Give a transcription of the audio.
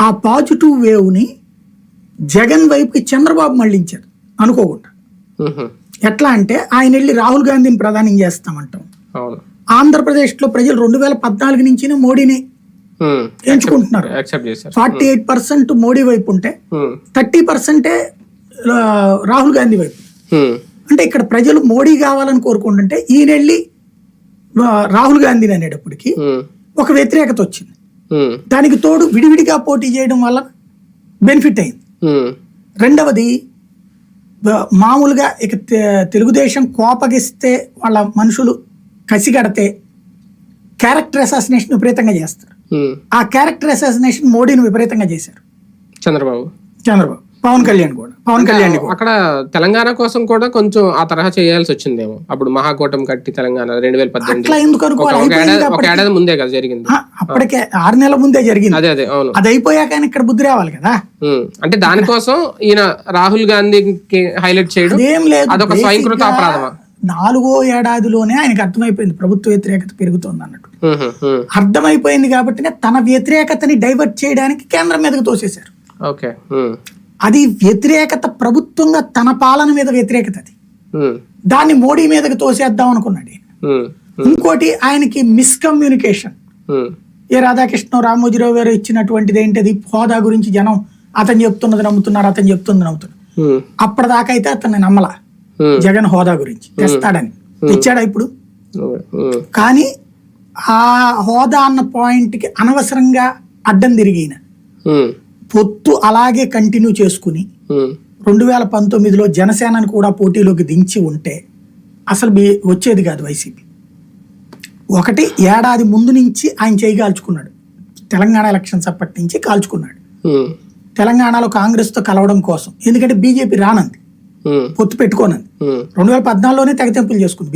ఆ పాజిటివ్ వేవ్ని జగన్ వైపుకి చంద్రబాబు మళ్ళించారు అనుకోకుండా. ఎట్లా అంటే ఆయన వెళ్ళి రాహుల్ గాంధీని ప్రధానం చేస్తామంటాం ఆంధ్రప్రదేశ్లో ప్రజలు రెండు వేల పద్నాలుగు నుంచి మోడీని. ఎంచుకుంటున్నారు ఫార్టీ ఎయిట్ పర్సెంట్ మోడీ వైపు ఉంటే. థర్టీ పర్సెంటే రాహుల్ గాంధీ వైపు. అంటే ఇక్కడ ప్రజలు మోడీ కావాలని కోరుకుంటుంటే ఈయన వెళ్ళి రాహుల్ గాంధీని అనేటప్పటికి. ఒక వ్యతిరేకత వచ్చింది. దానికి తోడు విడివిడిగా పోటీ చేయడం వల్ల బెనిఫిట్ అయింది. ఉమ్. రెండవది మామూలుగా ఇక తెలుగుదేశం కోపగిస్తే వాళ్ళ మనుషులు కసిగడితే క్యారెక్టర్ అసాసినేషన్ విపరీతంగా చేస్తారు. ఉమ్. ఆ క్యారెక్టర్ అసాసినేషన్ మోడీని విపరీతంగా చేశారు. చంద్రబాబు. చంద్రబాబు. పవన్ కళ్యాణ్ కూడా పవన్ కళ్యాణ్ కూడా. అక్కడ తెలంగాణ కోసం కూడా కొంచెం ఆ తరహా చేయాల్సి వచ్చిందేమో. అప్పుడు మహాకూటమి కట్టి తెలంగాణ రెండు వేల పద్దెనిమిది ఒక ఏడాది ముందే కదా జరిగింది. అప్పటికే ఆరు నెలల ముందే జరిగింది. అదే అదే అవును. అది అయిపోయాక ఆయన ఇక్కడ బుద్ధి రావాలి కదా. అంటే దానికోసం ఈయన రాహుల్ గాంధీకి హైలైట్ చేయడం అదేం లేదు. అదొక స్వయంకృత అపరాధమా? నాలుగో ఏడాదిలోనే ఆయనకు అర్థమైపోయింది ప్రభుత్వ వ్యతిరేకత పెరుగుతోంది అన్నట్టు. అర్థమైపోయింది కాబట్టి తన వ్యతిరేకతని డైవర్ట్ చేయడానికి కేంద్రం మీదకి తోసేశారు. ఓకే. అది వ్యతిరేకత ప్రభుత్వంగా తన పాలన మీద వ్యతిరేకత అది. దాన్ని మోడీ మీదకి తోసేద్దాం అనుకున్నాడు. ఇంకోటి ఆయనకి మిస్కమ్యూనికేషన్. ఏ రాధాకృష్ణ రామోజీరావు గారు ఇచ్చినటువంటిది ఏంటది హోదా గురించి జనం అతను చెప్తున్నది నమ్ముతున్నారు అతను చెప్తుంది నమ్ముతున్నారు. అప్పటిదాకా అయితే అతన్ని నమ్మల. జగన్ హోదా గురించి తెస్తాడని తెచ్చాడా ఇప్పుడు. కానీ ఆ హోదా అన్న పాయింట్కి అనవసరంగా అడ్డం తిరిగిన. పొత్తు అలాగే కంటిన్యూ చేసుకుని. రెండు వేల పంతొమ్మిదిలో జనసేనను కూడా పోటీలోకి దించి ఉంటే అసలు బీ- వచ్చేది కాదు వైసీపీ ఒకటి ఏడాది ముందు నుంచి ఆయన చేయి కాల్చుకున్నాడు తెలంగాణ ఎలక్షన్స్ అప్పటి నుంచి కాల్చుకున్నాడు. తెలంగాణలో కాంగ్రెస్తో కలవడం కోసం ఎందుకంటే బీజేపీ రానంది. పొత్తు పెట్టుకోనంది. రెండు వేల పద్నాలుగులోనే తెగతెంపులు చేసుకుంది